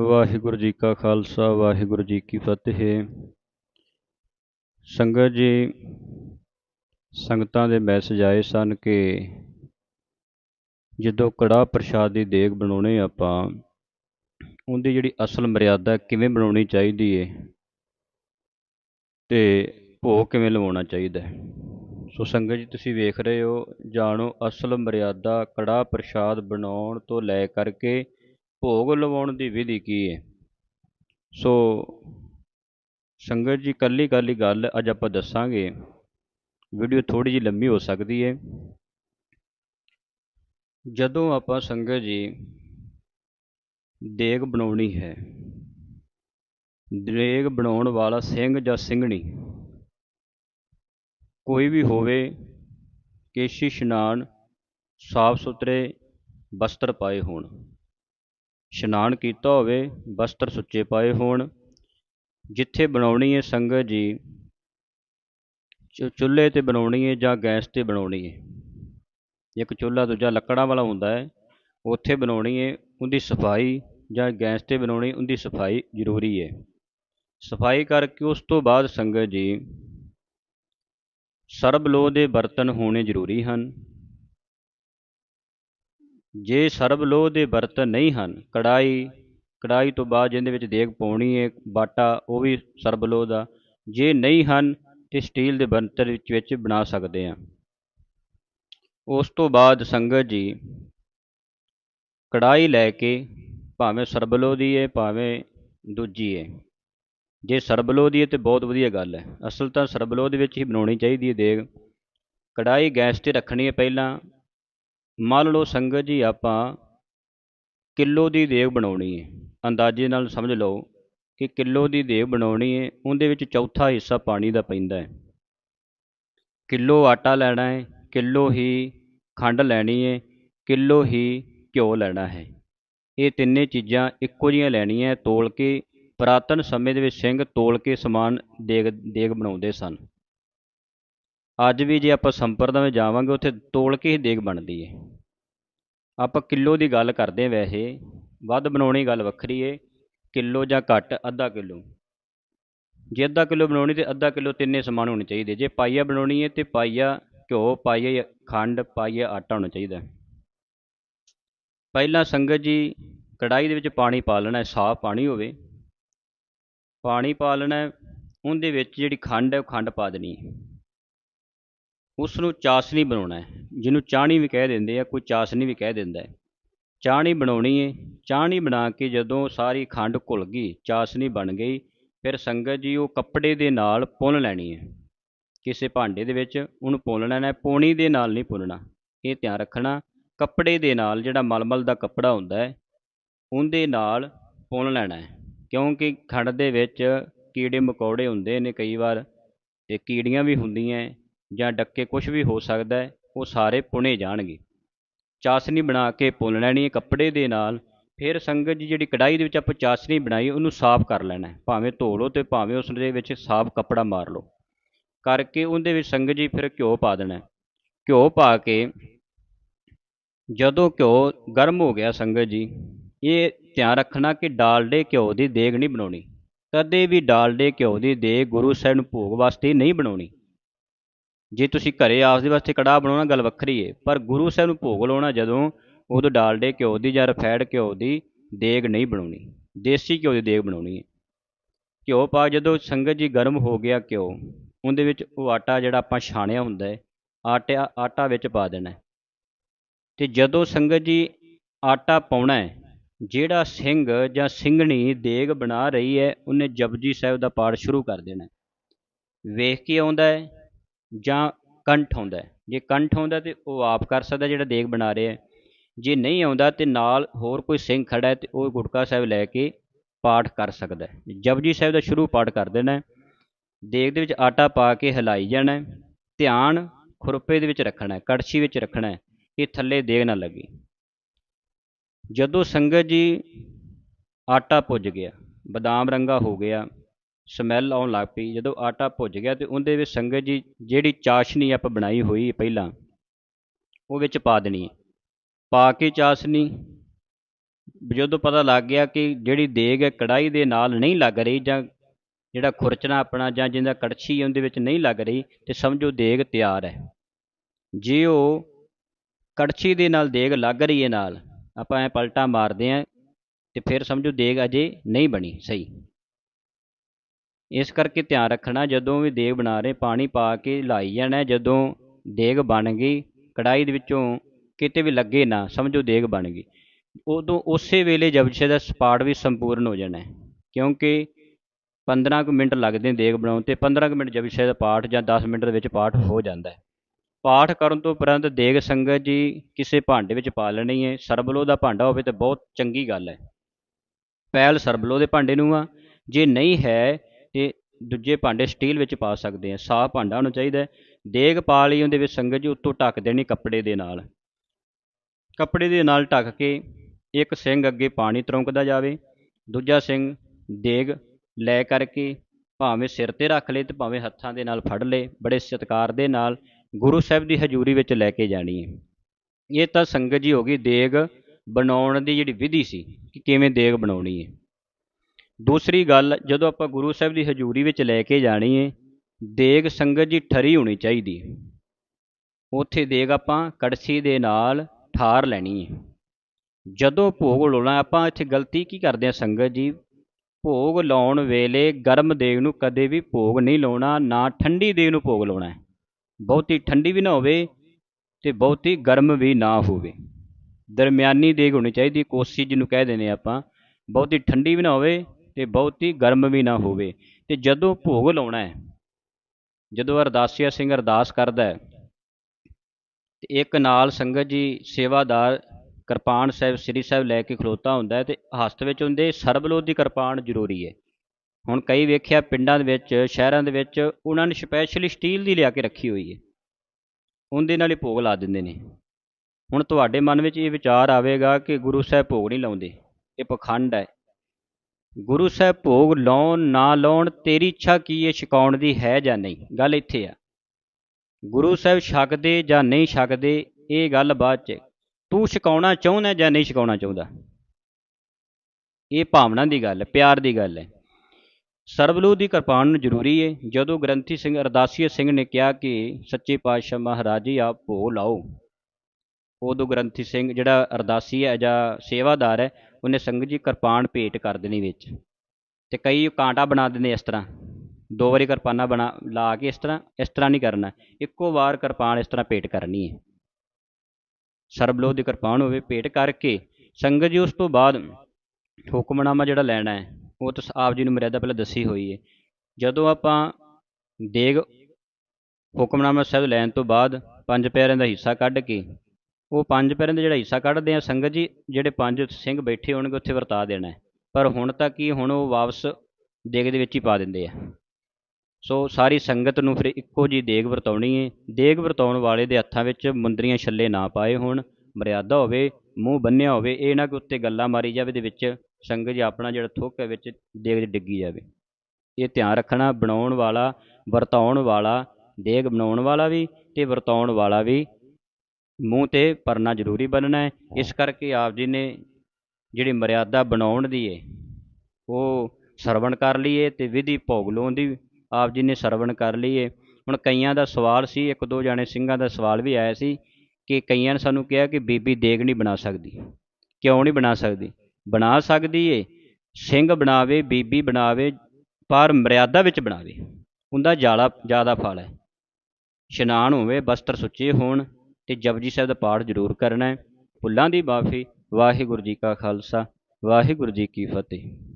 ਵਾਹਿਗੁਰੂ ਜੀ ਕਾ ਖਾਲਸਾ, ਵਾਹਿਗੁਰੂ ਜੀ ਕੀ ਫਤਿਹ। ਸੰਗਤ ਜੀ, ਸੰਗਤਾਂ ਦੇ ਮੈਸੇਜ ਆਏ ਸਨ ਕਿ ਜਦੋਂ ਕੜਾਹ ਪ੍ਰਸ਼ਾਦ ਦੀ ਦੇਗ ਬਣਾਉਣੇ ਆਪਾਂ, ਉਹਦੀ ਜਿਹੜੀ ਅਸਲ ਮਰਿਆਦਾ ਕਿਵੇਂ ਬਣਾਉਣੀ ਚਾਹੀਦੀ ਏ ਤੇ ਭੋਗ ਕਿਵੇਂ ਲਵਾਉਣਾ ਚਾਹੀਦਾ ਸੋ ਸੰਗਤ ਜੀ, ਤੁਸੀਂ ਵੇਖ ਰਹੇ ਹੋ, ਜਾਣੋ ਅਸਲ ਮਰਿਆਦਾ ਕੜਾਹ ਪ੍ਰਸ਼ਾਦ ਬਣਾਉਣ ਤੋਂ ਲੈ ਕਰਕੇ ਭੋਗ ਲਵਾਉਣ ਦੀ ਵਿਧੀ ਕੀ ਹੈ ਸੋ ਸੰਗਤ ਜੀ, ਕੱਲੀ ਕੱਲੀ ਗੱਲ ਅੱਜ ਆਪਾਂ ਦੱਸਾਂਗੇ। ਵੀਡੀਓ ਥੋੜੀ ਜਿਹੀ ਲੰਮੀ ਹੋ ਸਕਦੀ ਹੈ ਜਦੋਂ ਆਪਾਂ ਸੰਗਤ ਜੀ ਦੇਗ ਬਣਾਉਣੀ ਹੈ, ਦੇਗ ਬਣਾਉਣ ਵਾਲਾ ਸਿੰਘ ਜਾਂ ਸਿੰਘਣੀ, ਕੋਈ ਵੀ ਹੋਵੇ, ਕੇਸ਼ੀ, ਇਸ਼ਨਾਨ ਸਾਫ਼ ਸੁਥਰੇ ਵਸਤਰ ਪਾਏ ਹੋਣ। ਇਸ਼ਨਾਨ ਕੀਤਾ ਹੋਵੇ ਵਸਤਰ ਸੁੱਚੇ ਪਾਏ ਹੋਣ, ਜਿੱਥੇ ਬਣਾਉਣੀ ਹੈ ਸੰਗਤ ਜੀ ਚੁੱਲ੍ਹੇ 'ਤੇ ਬਣਾਉਣੀ ਹੈ ਜਾਂ ਗੈਸ 'ਤੇ ਬਣਾਉਣੀ ਹੈ ਇੱਕ ਚੁੱਲ੍ਹਾ ਦੂਜਾ ਲੱਕੜਾਂ ਵਾਲਾ ਹੁੰਦਾ ਹੈ ਉੱਥੇ ਬਣਾਉਣੀ ਹੈ ਉਹਦੀ ਸਫ਼ਾਈ ਜਾਂ ਗੈਸ 'ਤੇ ਬਣਾਉਣੀ ਉਹਦੀ ਸਫ਼ਾਈ ਜ਼ਰੂਰੀ ਹੈ ਸਫ਼ਾਈ ਕਰਕੇ ਉਸ ਤੋਂ ਬਾਅਦ ਸੰਗਤ ਜੀ, ਸਰਬ ਲੋਹ ਦੇ ਬਰਤਨ ਹੋਣੇ ਜ਼ਰੂਰੀ ਹਨ। ਜੇ ਸਰਬ ਲੋਹ ਦੇ ਬਰਤਨ ਨਹੀਂ ਹਨ, ਕੜਾਈ ਕੜਾਈ ਤੋਂ ਬਾਅਦ ਜਿਹਦੇ ਵਿੱਚ ਦੇਗ ਪਾਉਣੀ ਹੈ ਬਾਟਾ, ਉਹ ਵੀ ਸਰਬ ਲੋਹ ਦਾ, ਜੇ ਨਹੀਂ ਹਨ ਤੇ ਸਟੀਲ ਦੇ ਬਰਤਨ ਵਿੱਚ ਵਿੱਚ ਬਣਾ ਸਕਦੇ ਆ ਉਸ ਤੋਂ ਬਾਅਦ ਸੰਗਤ ਜੀ, ਕੜਾਈ ਲੈ ਕੇ ਭਾਵੇਂ ਸਰਬਲੋ ਦੀ ਹੈ ਭਾਵੇਂ ਦੂਜੀ ਹੈ ਜੇ ਸਰਬਲੋ ਦੀ ਹੈ ਤੇ ਬਹੁਤ ਵਧੀਆ ਗੱਲ ਹੈ। ਅਸਲ ਤਾਂ ਸਰਬਲੋ ਦੇ ਵਿੱਚ ਹੀ ਬਣਾਉਣੀ ਚਾਹੀਦੀ ਹੈ ਦੇਗ। ਕੜਾਈ ਗੈਸ ਤੇ ਰੱਖਣੀ ਹੈ ਪਹਿਲਾਂ। ਮੰਨ ਲਓ ਸੰਗਤ ਜੀ ਆਪਾਂ ਕਿਲੋ ਦੀ ਦੇਗ ਬਣਾਉਣੀ ਹੈ ਅੰਦਾਜ਼ੇ ਨਾਲ ਸਮਝ ਲਓ ਕਿ ਕਿਲੋ ਦੀ ਦੇਗ ਬਣਾਉਣੀ ਹੈ ਉਹਦੇ ਵਿੱਚ ਚੌਥਾ ਹਿੱਸਾ ਪਾਣੀ ਦਾ ਪੈਂਦਾ ਹੈ ਕਿਲੋ ਆਟਾ ਲੈਣਾ ਹੈ ਕਿਲੋ ਹੀ ਖੰਡ ਲੈਣੀ ਹੈ ਕਿਲੋ ਹੀ ਘਿਓ ਲੈਣਾ ਹੈ। ਇਹ ਤਿੰਨੇ ਚੀਜ਼ਾਂ ਇੱਕੋ ਜਿਹੀਆਂ ਲੈਣੀਆਂ ਤੋਲ ਕੇ ਪੁਰਾਤਨ ਸਮੇਂ ਦੇ ਵਿੱਚ ਸਿੰਘ ਤੋਲ ਕੇ ਸਮਾਨ ਦੇਗ ਦੇਗ ਬਣਾਉਂਦੇ ਸਨ। ਅੱਜ ਵੀ ਜੇ ਆਪਾਂ ਸੰਪਰਦਾ ਵਿੱਚ ਜਾਵਾਂਗੇ, ਉੱਥੇ ਤੋਲ ਕੇ ਹੀ ਦੇਗ ਬਣਦੀ ਹੈ ਆਪਾਂ ਕਿਲੋ ਦੀ ਗੱਲ ਕਰਦੇ ਹਾਂ ਵੈਸੇ, ਵੱਧ ਬਣਾਉਣੀ ਗੱਲ ਵੱਖਰੀ ਹੈ ਕਿਲੋ ਜਾਂ ਘੱਟ ਅੱਧਾ ਕਿਲੋ। ਜੇ ਅੱਧਾ ਕਿਲੋ ਬਣਾਉਣੀ ਤੇ ਅੱਧਾ ਕਿਲੋ ਤਿੰਨੇ ਸਮਾਨ ਹੋਣੇ ਚਾਹੀਦੇ, ਜੇ ਪਾਈਆ ਬਣਾਉਣੀ ਹੈ ਤੇ ਪਾਈਆ ਘਿਓ, ਪਾਈਆ ਖੰਡ, ਪਾਈਆ ਆਟਾ ਹੋਣਾ ਚਾਹੀਦਾ। ਪਹਿਲਾਂ ਸੰਗਤ ਜੀ ਕੜਾਈ ਦੇ ਵਿੱਚ ਪਾਣੀ ਪਾ ਲੈਣਾ, ਸਾਫ਼ ਪਾਣੀ ਹੋਵੇ। ਪਾਣੀ ਪਾ ਲੈਣਾ, ਉਹਦੇ ਵਿੱਚ ਜਿਹੜੀ ਖੰਡ ਹੈ ਉਹ ਖੰਡ ਪਾ ਦੇਣੀ। ਹੈ ਉਸ ਨੂੰ ਚਾਸ਼ਨੀ ਬਣਾਉਣਾ ਹੈ, ਜਿਹਨੂੰ ਚਾਹਣੀ ਵੀ ਕਹਿ ਦਿੰਦੇ ਆ, ਕੋਈ ਚਾਸ਼ਨੀ ਵੀ ਕਹਿ ਦਿੰਦਾ ਹੈ। ਚਾਣੀ ਬਣਾਉਣੀ ਹੈ ਚਾਹਣੀ ਬਣਾ ਕੇ ਜਦੋਂ ਸਾਰੀ ਖੰਡ ਘੁਲ ਗਈ, ਚਾਸ਼ਨੀ ਬਣ ਗਈ, ਫਿਰ ਸੰਗਤ ਜੀ ਉਹ ਕੱਪੜੇ ਦੇ ਨਾਲ ਪੁੰਨ ਲੈਣੀ ਹੈ ਕਿਸੇ ਭਾਂਡੇ ਦੇ ਵਿੱਚ ਉਹਨੂੰ ਪੁੰਨ ਲੈਣਾ ਪੋਣੀ ਦੇ ਨਾਲ ਨਹੀਂ ਪੁੰਨਣਾ। ਇਹ ਧਿਆਨ ਰੱਖਣਾ, ਕੱਪੜੇ ਦੇ ਨਾਲ ਜਿਹੜਾ ਮਲਮਲ ਦਾ ਕੱਪੜਾ ਹੁੰਦਾ ਹੈ, ਉਹਦੇ ਨਾਲ ਪੁੰਨ ਲੈਣਾ ਹੈ। ਕਿਉਂਕਿ ਖੰਡ ਦੇ ਵਿੱਚ ਕੀੜੇ ਮਕੌੜੇ ਹੁੰਦੇ ਨੇ ਕਈ ਵਾਰ, ਤੇ ਕੀੜੀਆਂ ਵੀ ਹੁੰਦੀਆਂ ਜਾਂ ਡੱਕੇ ਕੁਝ ਵੀ ਹੋ ਸਕਦਾ ਹੈ, ਉਹ ਸਾਰੇ ਪੁਣੇ ਜਾਣਗੇ। ਚਾਸ਼ਨੀ ਬਣਾ ਕੇ ਪੁੰਨ ਲੈਣੀ ਹੈ ਕੱਪੜੇ ਦੇ ਨਾਲ, ਫਿਰ ਸੰਗਤ ਜੀ ਜਿਹੜੀ ਕੜਾਈ ਦੇ ਵਿੱਚ ਆਪਾਂ ਚਾਸ਼ਨੀ ਬਣਾਈ, ਉਹਨੂੰ ਸਾਫ਼ ਕਰ ਲੈਣਾ ਭਾਵੇਂ ਧੋ ਲਓ ਤੇ ਭਾਵੇਂ ਉਸ ਦੇ ਵਿੱਚ ਸਾਫ਼ ਕੱਪੜਾ ਮਾਰ ਲਓ। ਕਰਕੇ ਉਹਦੇ ਵਿੱਚ ਸੰਗਤ ਜੀ ਫਿਰ ਘਿਓ ਪਾ ਦੇਣਾ ਘਿਓ ਪਾ ਕੇ ਜਦੋਂ ਘਿਓ ਗਰਮ ਹੋ ਗਿਆ ਸੰਗਤ ਜੀ, ਇਹ ਧਿਆਨ ਰੱਖਣਾ ਕਿ ਡਾਲਡੇ ਘਿਓ ਦੀ ਦੇਗ ਨਹੀਂ ਬਣਾਉਣੀ। ਕਦੇ ਵੀ ਡਾਲਡੇ ਘਿਓ ਦੀ ਦੇਗ ਗੁਰੂ ਸਾਹਿਬ ਨੂੰ ਭੋਗ ਵਾਸਤੇ ਨਹੀਂ ਬਣਾਉਣੀ। ਜੇ ਤੁਸੀਂ ਘਰੇ ਆਪਦੇ ਵਾਸਤੇ ਕੜਾਹ ਬਣਾਉਣਾ, ਗੱਲ ਵੱਖਰੀ ਹੈ ਪਰ ਗੁਰੂ ਸਾਹਿਬ ਨੂੰ ਭੋਗ ਲਾਉਣਾ ਜਦੋਂ ਉਦੋਂ ਡਾਲਡੇ ਘਿਓ ਦੀ ਜਾਂ ਰਫੈਡ ਘਿਓ ਦੀ ਦੇਗ ਨਹੀਂ ਬਣਾਉਣੀ। ਦੇਸੀ ਘਿਓ ਦੀ ਦੇਗ ਬਣਾਉਣੀ ਹੈ ਘਿਓ ਪਾ ਜਦੋਂ ਸੰਗਤ ਜੀ ਗਰਮ ਹੋ ਗਿਆ ਘਿਓ, ਉਹਦੇ ਵਿੱਚ ਉਹ ਆਟਾ ਜਿਹੜਾ ਆਪਾਂ ਛਾਣਿਆ ਹੁੰਦਾ ਹੈ ਆਟਾ ਆਟਾ ਵਿੱਚ ਪਾ ਦੇਣਾ ਤੇ ਜਦੋਂ ਸੰਗਤ ਜੀ ਆਟਾ ਪਾਉਣਾ ਹੈ ਜਿਹੜਾ ਸਿੰਘ ਜਾਂ ਸਿੰਘਣੀ ਦੇਗ ਬਣਾ ਰਹੀ ਹੈ ਉਹਨੇ ਜਪਜੀ ਸਾਹਿਬ ਦਾ ਪਾਠ ਸ਼ੁਰੂ ਕਰ ਦੇਣਾ ਵੇਖ ਕੇ ਆਉਂਦਾ ਹੈ ਜਾਂ ਕੰਠ ਆਉਂਦਾ ਜੇ ਕੰਠ ਆਉਂਦਾ ਤੇ ਉਹ ਆਪ ਕਰ ਸਕਦਾ ਜਿਹੜਾ ਦੇਗ ਬਣਾ ਰਿਹਾ ਜੇ ਨਹੀਂ ਆਉਂਦਾ ਤੇ ਨਾਲ ਹੋਰ ਕੋਈ ਸਿੰਘ ਖੜਾ ਹੈ ਤੇ ਉਹ ਗੁਟਕਾ ਸਾਹਿਬ ਲੈ ਕੇ ਪਾਠ ਕਰ ਸਕਦਾ ਜਪਜੀ ਸਾਹਿਬ ਦਾ ਸ਼ੁਰੂ ਪਾਠ ਕਰ ਦੇਣਾ ਦੇਗ ਦੇ ਵਿੱਚ ਆਟਾ ਪਾ ਕੇ ਹਿਲਾਈ ਜਾਣਾ ਧਿਆਨ ਖੁਰਪੇ ਦੇ ਵਿੱਚ ਰੱਖਣਾ ਕੜਛੀ ਵਿੱਚ ਰੱਖਣਾ ਕਿ ਥੱਲੇ ਦੇਗ ਨਾ ਲੱਗੇ। ਜਦੋਂ ਸੰਗਤ ਜੀ ਆਟਾ ਪੁੱਜ ਗਿਆ, ਬਦਾਮ ਰੰਗਾ ਹੋ ਗਿਆ ਸਮੈਲ ਆਉਣ ਲੱਗ ਪਈ, ਜਦੋਂ ਆਟਾ ਭੁੱਜ ਗਿਆ ਤੇ ਉਹਦੇ ਵਿੱਚ ਸੰਗਤ ਜੀ ਜਿਹੜੀ ਚਾਸ਼ਨੀ ਆਪਾਂ ਬਣਾਈ ਹੋਈ ਪਹਿਲਾਂ, ਉਹ ਵਿੱਚ ਪਾ ਦੇਣੀ ਹੈ। ਪਾ ਕੇ ਚਾਸ਼ਨੀ, ਜਦੋਂ ਪਤਾ ਲੱਗ ਗਿਆ ਕਿ ਜਿਹੜੀ ਦੇਗ ਹੈ ਕੜਾਈ ਦੇ ਨਾਲ ਨਹੀਂ ਲੱਗ ਰਹੀ ਜਾਂ ਜਿਹੜਾ ਖੁਰਚਣਾ ਆਪਣਾ ਜਾਂ ਜਿਹਦਾ ਕੜਛੀ ਉਹਦੇ ਵਿੱਚ ਨਹੀਂ ਲੱਗ ਰਹੀ, ਤੇ ਸਮਝੋ ਦੇਗ ਤਿਆਰ ਹੈ। ਜੇ ਉਹ ਕੜਛੀ ਦੇ ਨਾਲ ਦੇਗ ਲੱਗ ਰਹੀ ਹੈ ਨਾਲ, ਆਪਾਂ ਐ ਪਲਟਾ ਮਾਰਦੇ ਆਂ ਤੇ ਫਿਰ ਸਮਝੋ ਦੇਗ ਅਜੇ ਨਹੀਂ ਬਣੀ, ਸਹੀ। ਇਸ ਕਰਕੇ ਧਿਆਨ ਰੱਖਣਾ, ਜਦੋਂ ਵੀ ਦੇਗ ਬਣਾ ਰਹੇ, ਪਾਣੀ ਪਾ ਕੇ ਲਾਈ ਜਾਣਾ, ਜਦੋਂ ਦੇਗ ਬਣ ਗਈ ਕੜਾਈ ਦੇ ਵਿੱਚੋਂ ਕਿਤੇ ਵੀ ਲੱਗੇ ਨਾ, ਸਮਝੋ ਦੇਗ ਬਣ ਗਈ, ਉਦੋਂ ਉਸੇ ਵੇਲੇ ਜਪਜੀ ਸਾਹਿਬ ਦਾ ਸਪਾਟ ਵੀ ਸੰਪੂਰਨ ਹੋ ਜਾਣਾ ਕਿਉਂਕਿ 15 ਕੁ ਮਿੰਟ ਲੱਗਦੇ ਨੇ ਦੇਗ ਬਣਾਉਣ ਤੇ 15 ਕੁ ਮਿੰਟ ਜਪਜੀ ਦਾ ਪਾਠ ਜਾਂ 10 ਮਿੰਟ ਦੇ ਵਿੱਚ ਪਾਠ ਹੋ ਜਾਂਦਾ ਹੈ। ਪਾਠ ਕਰਨ ਤੋਂ ਉਪਰੰਤ ਦੇਗ ਸੰਗਤ ਜੀ ਕਿਸੇ ਭਾਂਡੇ ਵਿੱਚ ਪਾ ਲੈਣੀ ਹੈ ਸਰਬਲੋ ਦਾ ਭਾਂਡਾ ਹੋਵੇ ਤਾਂ ਬਹੁਤ ਚੰਗੀ ਗੱਲ ਹੈ। ਪਹਿਲ ਸਰਬਲੋ ਦੇ ਭਾਂਡੇ ਨੂੰ ਆ, ਜੇ ਨਹੀਂ ਹੈ ਦੂਜੇ ਭਾਂਡੇ ਸਟੀਲ ਵਿੱਚ ਪਾ ਸਕਦੇ ਆ ਸਾਫ਼ ਭਾਂਡਾ ਹੋਣਾ ਚਾਹੀਦਾ ਦੇਗ ਪਾ ਲਈ, ਉਹਦੇ ਵਿੱਚ ਸੰਗਤ ਜੀ ਉੱਤੋਂ ਢੱਕ ਦੇਣੀ ਕੱਪੜੇ ਦੇ ਨਾਲ। ਕੱਪੜੇ ਦੇ ਨਾਲ ਢੱਕ ਕੇ ਇੱਕ ਸਿੰਘ ਅੱਗੇ ਪਾਣੀ ਤਰੌਂਕਦਾ ਜਾਵੇ। ਦੂਜਾ ਸਿੰਘ ਦੇਗ ਲੈ ਕਰਕੇ ਭਾਵੇਂ ਸਿਰ ਤੇ ਰੱਖ ਲੇ ਤੇ ਭਾਵੇਂ ਹੱਥਾਂ ਦੇ ਨਾਲ ਫੜ ਲੇ, ਬੜੇ ਸਤਿਕਾਰ ਦੇ ਨਾਲ ਗੁਰੂ ਸਾਹਿਬ ਦੀ ਹਜ਼ੂਰੀ ਵਿੱਚ ਲੈ ਕੇ ਜਾਣੀ ਹੈ। ਇਹ ਤਾਂ ਸੰਗਤ ਜੀ ਹੋ ਗਈ ਦੇਗ ਬਣਾਉਣ ਦੀ ਜਿਹੜੀ ਵਿਧੀ ਸੀ ਕਿ ਕਿਵੇਂ ਦੇਗ ਬਣਾਉਣੀ ਹੈ। ਦੂਸਰੀ ਗੱਲ, ਜਦੋਂ ਆਪਾਂ ਗੁਰੂ ਸਾਹਿਬ ਦੀ ਹਜ਼ੂਰੀ ਵਿੱਚ ਲੈ ਕੇ ਜਾਣੀ ਹੈ ਦੇਗ ਸੰਗਤ ਜੀ ਠਰੀ ਹੋਣੀ ਚਾਹੀਦੀ ਹੈ ਉੱਥੇ ਦੇਗ ਆਪਾਂ ਕੜਛੀ ਦੇ ਨਾਲ ਠਾਰ ਲੈਣੀ ਹੈ ਜਦੋਂ ਭੋਗ ਲਾਉਣਾ, ਆਪਾਂ ਇੱਥੇ ਗਲਤੀ ਕੀ ਕਰਦੇ ਹਾਂ ਸੰਗਤ ਜੀ? ਭੋਗ ਲਾਉਣ ਵੇਲੇ ਗਰਮ ਦੇਗ ਨੂੰ ਕਦੇ ਵੀ ਭੋਗ ਨਹੀਂ ਲਾਉਣਾ, ਨਾ ਠੰਡੀ ਦੇਗ ਨੂੰ ਭੋਗ ਲਾਉਣਾ ਹੈ ਬਹੁਤੀ ਠੰਡੀ ਵੀ ਨਾ ਹੋਵੇ ਤੇ ਬਹੁਤੀ ਗਰਮ ਵੀ ਨਾ ਹੋਵੇ। ਦਰਮਿਆਨੀ ਦੇਗ ਹੋਣੀ ਚਾਹੀਦੀ, ਕੋਸੀ ਜਿਹਨੂੰ ਕਹਿ ਦਿੰਦੇ ਆਪਾਂ। ਬਹੁਤੀ ਠੰਡੀ ਵੀ ਨਾ ਹੋਵੇ ਤੇ ਬਹੁਤੀ ਗਰਮ ਵੀ ਨਾ ਹੋਵੇ। ਤੇ ਜਦੋਂ ਭੋਗ ਲਾਉਣਾ ਹੈ, ਜਦੋਂ ਅਰਦਾਸੀਆ ਸਿੰਘ ਅਰਦਾਸ ਕਰਦਾ ਹੈ, ਤੇ ਇੱਕ ਨਾਲ ਸੰਗਤ ਜੀ ਸੇਵਾਦਾਰ ਕਿਰਪਾਨ ਸਾਹਿਬ, ਸ੍ਰੀ ਸਾਹਿਬ ਲੈ ਕੇ ਖਲੋਤਾ ਹੁੰਦਾ ਹੈ ਤੇ ਹਸਤ ਵਿੱਚ ਹੁੰਦੇ ਸਰਬਲੋਧ ਦੀ ਕਿਰਪਾਨ ਜ਼ਰੂਰੀ ਹੈ। ਹੁਣ ਕਈ ਵੇਖਿਆ ਪਿੰਡਾਂ ਦੇ ਵਿੱਚ, ਸ਼ਹਿਰਾਂ ਦੇ ਵਿੱਚ ਉਹਨਾਂ ਨੇ ਸਪੈਸ਼ਲੀ ਸਟੀਲ ਦੀ ਲਿਆ ਕੇ ਰੱਖੀ ਹੋਈ ਹੈ। ਉਹਦੇ ਨਾਲ ਹੀ ਭੋਗ ਲਾ ਦਿੰਦੇ ਨੇ। ਹੁਣ ਤੁਹਾਡੇ ਮਨ ਵਿੱਚ ਇਹ ਵਿਚਾਰ ਆਵੇਗਾ ਕਿ ਗੁਰੂ ਸਾਹਿਬ ਭੋਗ ਨਹੀਂ ਲਾਉਂਦੇ। ਇਹ ਪਖੰਡ ਹੈ। ਗੁਰੂ ਸਾਹਿਬ ਭੋਗ ਲਾਉਣ ਨਾ ਲਾਉਣ ਤੇਰੀ ਇੱਛਾ ਕੀ ਹੈ? ਛਕਾਉਣ ਦੀ ਹੈ ਜਾਂ ਨਹੀਂ? ਗੱਲ ਇੱਥੇ ਆ। ਗੁਰੂ ਸਾਹਿਬ ਛਕਦੇ ਜਾਂ ਨਹੀਂ ਛਕਦੇ, ਇਹ ਗੱਲ ਬਾਅਦ 'ਚ ਤੂੰ ਛਕਾਉਣਾ ਚਾਹੁੰਦਾ ਜਾਂ ਨਹੀਂ ਛਕਾਉਣਾ ਚਾਹੁੰਦਾ? ਇਹ ਭਾਵਨਾ ਦੀ ਗੱਲ ਹੈ, ਪਿਆਰ ਦੀ ਗੱਲ ਹੈ। ਸਰਬਲੂ ਦੀ ਕਿਰਪਾਨ ਨੂੰ ਜ਼ਰੂਰੀ ਹੈ। ਜਦੋਂ ਗ੍ਰੰਥੀ ਸਿੰਘ ਅਰਦਾਸੀਏ ਸਿੰਘ ਨੇ ਕਿਹਾ ਕਿ ਸੱਚੇ ਪਾਤਸ਼ਾਹ ਮਹਾਰਾਜ ਜੀ, ਆਪ ਭੋਗ ਲਾਓ। ਉਦੋਂ ਗ੍ਰੰਥੀ ਸਿੰਘ ਜਿਹੜਾ ਅਰਦਾਸੀ ਹੈ ਜਾਂ ਸੇਵਾਦਾਰ ਹੈ ਉਹਨੇ ਸੰਗਤ ਜੀ ਕਿਰਪਾਨ ਭੇਟ ਕਰ ਦੇਣੀ ਵਿੱਚ। ਤੇ ਕਈ ਕਾਂਟਾ ਬਣਾ ਦਿੰਦੇ ਇਸ ਤਰ੍ਹਾਂ। ਦੋ ਵਾਰੀ ਕਿਰਪਾਨਾ ਬਣਾ, ਲਾ ਕੇ ਇਸ ਤਰ੍ਹਾਂ ਇਸ ਤਰ੍ਹਾਂ ਨਹੀਂ ਕਰਨਾ। ਇੱਕੋ ਵਾਰ ਕਿਰਪਾਨ ਇਸ ਤਰ੍ਹਾਂ ਭੇਟ ਕਰਨੀ ਹੈ। ਸਰਬਲੋਧ ਦੀ ਕਿਰਪਾਨ ਹੋਵੇ ਭੇਟ ਕਰਕੇ, ਸੰਗਤ ਜੀ ਉਸ ਤੋਂ ਬਾਅਦ ਹੁਕਮਨਾਮਾ ਜਿਹੜਾ ਲੈਣਾ ਹੈ, ਉਹ ਤਾਂ ਆਪ ਜੀ ਨੂੰ ਮਰਿਆਦਾ ਪਹਿਲਾਂ ਦੱਸੀ ਹੋਈ ਹੈ। ਜਦੋਂ ਆਪਾਂ ਦੇਗ ਹੁਕਮਨਾਮਾ ਸਾਹਿਬ ਲੈਣ ਤੋਂ ਬਾਅਦ ਪੰਜ ਪਿਆਰਿਆਂ ਦਾ ਹਿੱਸਾ ਕੱਢ ਕੇ ਉਹ ਪੰਜ ਪੈਰਾਂ ਦਾ ਜਿਹੜਾ ਹਿੱਸਾ ਕੱਢਦੇ ਆ, ਸੰਗਤ ਜੀ, ਜਿਹੜੇ ਪੰਜ ਸਿੰਘ ਬੈਠੇ ਹੋਣਗੇ, ਉੱਥੇ ਵਰਤਾ ਦੇਣਾ ਪਰ ਹੁਣ ਤਾਂ ਕੀ, ਹੁਣ ਉਹ ਵਾਪਸ ਦੇਗ ਦੇ ਵਿੱਚ ਹੀ ਪਾ ਦਿੰਦੇ ਆ। ਸੋ ਸਾਰੀ ਸੰਗਤ ਨੂੰ ਫਿਰ ਇੱਕੋ ਜੀ ਦੇਗ ਵਰਤਾਉਣੀ ਹੈ ਦੇਗ ਵਰਤਾਉਣ ਵਾਲੇ ਦੇ ਹੱਥਾਂ ਵਿੱਚ ਮੁੰਦਰੀਆਂ ਛੱਲੇ ਨਾ ਪਾਏ ਹੋਣ, ਮਰਿਆਦਾ ਹੋਵੇ, ਮੂੰਹ ਬੰਨਿਆ ਹੋਵੇ, ਇਹ ਨਾ ਕਿ ਉੱਤੇ ਗੱਲਾਂ ਮਾਰੀ ਜਾਵੇ ਦੇ ਵਿੱਚ ਸੰਗਤ ਜੀ ਆਪਣਾ ਜਿਹੜਾ ਥੁੱਕ ਹੈ ਵਿੱਚ ਦੇਗ 'ਚ ਡਿੱਗੀ ਜਾਵੇ। ਇਹ ਧਿਆਨ ਰੱਖਣਾ, ਬਣਾਉਣ ਵਾਲਾ, ਵਰਤਾਉਣ ਵਾਲਾ, ਦੇਗ ਬਣਾਉਣ ਵਾਲਾ ਵੀ ਤੇ ਵਰਤਾਉਣ ਵਾਲਾ ਵੀ ਮੂੰਹ ਤੇ ਪਰਨਾ ਜ਼ਰੂਰੀ ਬੰਨਣਾ ਹੈ। ਇਸ ਕਰਕੇ ਆਪ ਜੀ ਨੇ ਜਿਹੜੀ ਮਰਿਆਦਾ ਬਣਾਉਣ ਦੀ ਹੈ ਉਹ ਸਰਵਣ ਕਰ ਲਈਏ ਤੇ ਵਿਧੀ ਭੋਗ ਲਾਉਣ ਦੀ ਆਪ ਜੀ ਨੇ ਸਰਵਣ ਕਰ ਲਈਏ ਹੁਣ ਕਈਆਂ ਦਾ ਸਵਾਲ ਸੀ ਇੱਕ ਦੋ ਜਾਣੇ ਸਿੰਘਾਂ ਦਾ ਸਵਾਲ ਵੀ ਆਇਆ ਸੀ ਕਿ ਕਈਆਂ ਨੇ ਸਾਨੂੰ ਕਿਹਾ ਕਿ ਬੀਬੀ ਦੇਗ ਨਹੀਂ ਬਣਾ ਸਕਦੀ। ਕਿਉਂ ਨਹੀਂ ਬਣਾ ਸਕਦੀ? ਬਣਾ ਸਕਦੀ ਏ ਸਿੰਘ ਬਣਾਵੇ ਬੀਬੀ ਬਣਾਵੇ ਪਰ ਮਰਿਆਦਾ ਵਿੱਚ ਬਣਾਵੇ। ਉਹਦਾ ਜ਼ਿਆਦਾ ਜ਼ਿਆਦਾ ਫਲ ਹੈ। ਇਸ਼ਨਾਨ ਹੋਵੇ ਬਸਤਰ ਸੁੱਚੇ ਹੋਣ ਤੇ ਜਪਜੀ ਸਾਹਿਬ ਦਾ ਪਾਠ ਜ਼ਰੂਰ ਕਰਨਾ ਹੈ। ਭੁੱਲਾਂ ਦੀ ਮਾਫੀ, ਵਾਹਿਗੁਰੂ ਜੀ ਕਾ ਖਾਲਸਾ, ਵਾਹਿਗੁਰੂ ਜੀ ਕੀ ਫਤਿਹ।